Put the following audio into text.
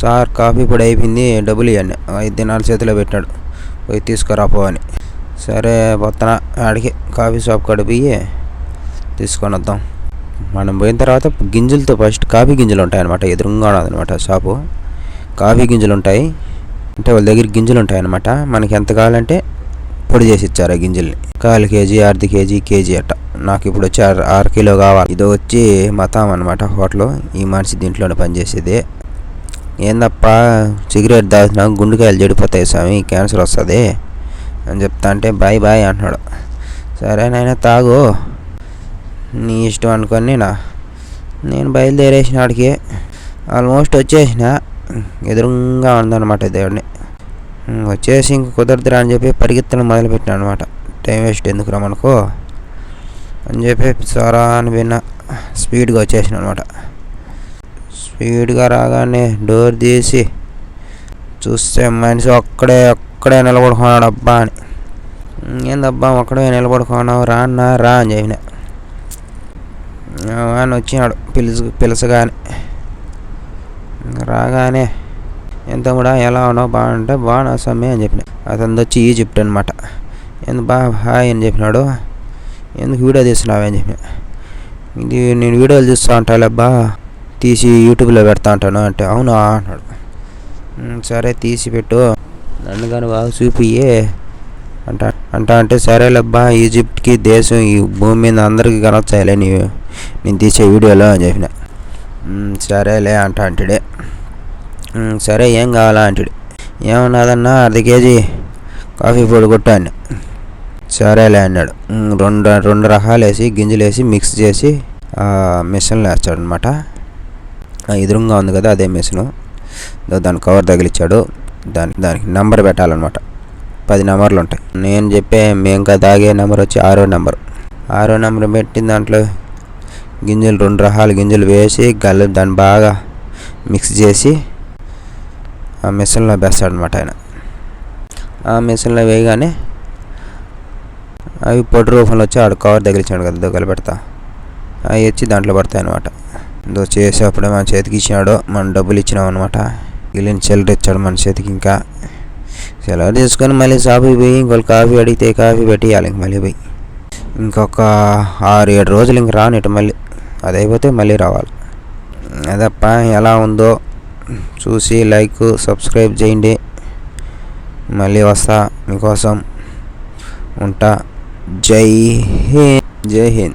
Sir coffee పొడి అయిపోయింది డబ్బులు ఇవ్వండి ఐదు దినాలు చేతిలో పెట్టాడు. పోయి తీసుకురాపో అని. సరే పోతున్నా ఆడికి కాఫీ షాప్ కడిపోయి తీసుకొని వద్దాం. మనం పోయిన తర్వాత గింజలతో ఫస్ట్ కాఫీ గింజలు ఉంటాయి అనమాట ఎదురుగా అనమాట షాపు. కాఫీ గింజలు ఉంటాయి. అంటే వాళ్ళ దగ్గర గింజలు ఉంటాయి అనమాట మనకి ఎంత కావాలంటే పొడి చేసి ఇచ్చారు ఆ గింజల్ని. కాలు కేజీ అర్ధ కేజీ కేజీ అట్ట. నాకు ఇప్పుడు వచ్చి ఆరు ఆరు కిలో కావాలి. ఇది వచ్చి మతాం అనమాట హోటల్. ఈ మనిషి దీంట్లోనే పనిచేసేది. ఏందప్పా? సిగరెట్ తాగినా గుండెకాయలు చెడిపోతాయి స్వామి క్యాన్సర్ వస్తుంది అని చెప్తా అంటే బాయ్ బాయ్ అంటున్నాడు. సరే నాయన తాగు. నీ ఇష్టం అనుకొని నా. నేను బయలుదేరేసిన ఆడికి ఆల్మోస్ట్ వచ్చేసిన. ఎదురుగా ఉందన్నమాట దేవుడిని వచ్చేసి ఇంక కుదరదురా అని చెప్పి పరిగెత్తడం మొదలుపెట్టిన అనమాట టైం వేస్ట్ ఎందుకురా మనకు? అని చెప్పి సారా అని విన్న. స్పీడ్గా వచ్చేసిన అనమాట స్పీడ్గా రాగానే డోర్ తీసి చూస్తే మనిషి ఒక్కడే ఒక్కడే నిలబడుకున్నాడు అబ్బా అని. ఏందబ్బా ఒక్కడే నిలబడుకున్నావు? రా అన్న రా అని చెప్పిన. అని వచ్చినాడు పిలుసు పిలసగానే. రాగానే ఎంత కూడా ఎలా ఉన్నావు? బాగుంటే బాగున్నా సమ్మె అని చెప్పిన. అతను వచ్చి ఈజిప్ట్ అనమాట ఎందుకు బా హాయ్ అని చెప్పినాడు. ఎందుకు వీడియో తీస్తున్నావు అని చెప్పిన. ఇది నేను వీడియోలు చూస్తూ ఉంటాలేబ్బా తీసి యూట్యూబ్లో పెడతా ఉంటాను అంటే అవునా? అన్నాడు. సరే తీసి పెట్టు. నన్ను కానీ బాగా చూపియే అంట అంటా అంటే సరేలేబ్బా ఈజిప్ట్కి దేశం ఈ భూమి మీద అందరికీ కనొచ్చాయిలే నీ నేను తీసే వీడియోలో అని చెప్పిన. సరేలే అంట అంటాడే. సరే ఏం కావాలా? అంటాడు. ఏమన్నదన్నా అర్ధ కేజీ కాఫీ పొడి కొట్టాను సరేలే అన్నాడు. రెండు రెండు రకాలు వేసి గింజలు వేసి మిక్స్ చేసి మిషన్లో వేస్తాడు అనమాట ఎదురుగా ఉంది కదా అదే మిషను. దాని కవర్ తగిలిచ్చాడు. దాని దానికి నెంబర్ పెట్టాలన్నమాట. పది నెంబర్లు ఉంటాయి. నేను చెప్పే మేము తాగే నెంబర్ వచ్చి ఆరో నెంబర్. ఆరో నెంబర్ పెట్టిన దాంట్లో గింజలు రెండు రకాల గింజలు వేసి గల్ల దాన్ని బాగా మిక్స్ చేసి ఆ మిషన్లో వేస్తాడనమాట ఆయన. ఆ మిషన్లో వేయగానే అవి పొడి రూపంలో వచ్చి ఆడు కవర్ తగిలించాడు కదా దొగ్గలు పెడతా. అవి వచ్చి దాంట్లో పడతాయి అనమాట ఏదో చేసేప్పుడే మన చేతికి ఇచ్చినాడు మనం డబ్బులు ఇచ్చినాం అనమాట వీళ్ళని చిల్లర ఇచ్చాడు మన చేతికి ఇంకా. సెలవు తీసుకొని మళ్ళీ షాపుకి పోయి ఇంకొక కాఫీ అడిగితే కాఫీ పెట్టియాలి ఇంక మళ్ళీ పోయి. ఇంకొక ఆరు ఏడు రోజులు ఇంక రాను ఇటు మళ్ళీ. అది అయిపోతే మళ్ళీ రావాలి. అదప్ప ఎలా ఉందో చూసి లైక్ సబ్స్క్రైబ్ చేయండి. మళ్ళీ వస్తా మీకోసం. ఉంటా. జై హింద్. జై హింద్.